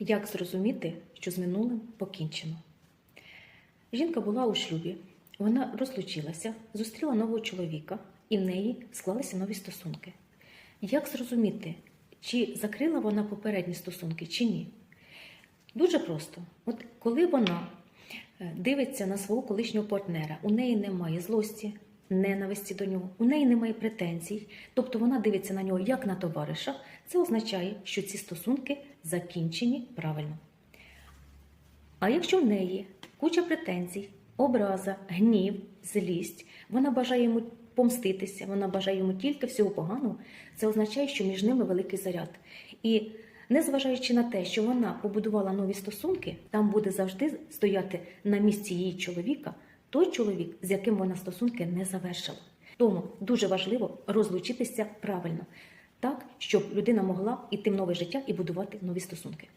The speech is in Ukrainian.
Як зрозуміти, що з минулим покінчено? Жінка була у шлюбі, вона розлучилася, зустріла нового чоловіка, і в неї склалися нові стосунки. Як зрозуміти, чи закрила вона попередні стосунки, чи ні? Дуже просто. От коли вона е, дивиться на свого колишнього партнера, у неї немає злості, ненависті до нього, у неї немає претензій, тобто вона дивиться на нього як на товариша, це означає, що ці стосунки закінчені правильно. А якщо в неї куча претензій, образа, гнів, злість, вона бажає йому помститися, вона бажає йому тільки всього поганого, це означає, що між ними великий заряд. І незважаючи на те, що вона побудувала нові стосунки, там буде завжди стояти на місці її чоловіка той чоловік, з яким вона стосунки не завершила. Тому дуже важливо розлучитися правильно, так щоб людина могла йти в нове життя і будувати нові стосунки.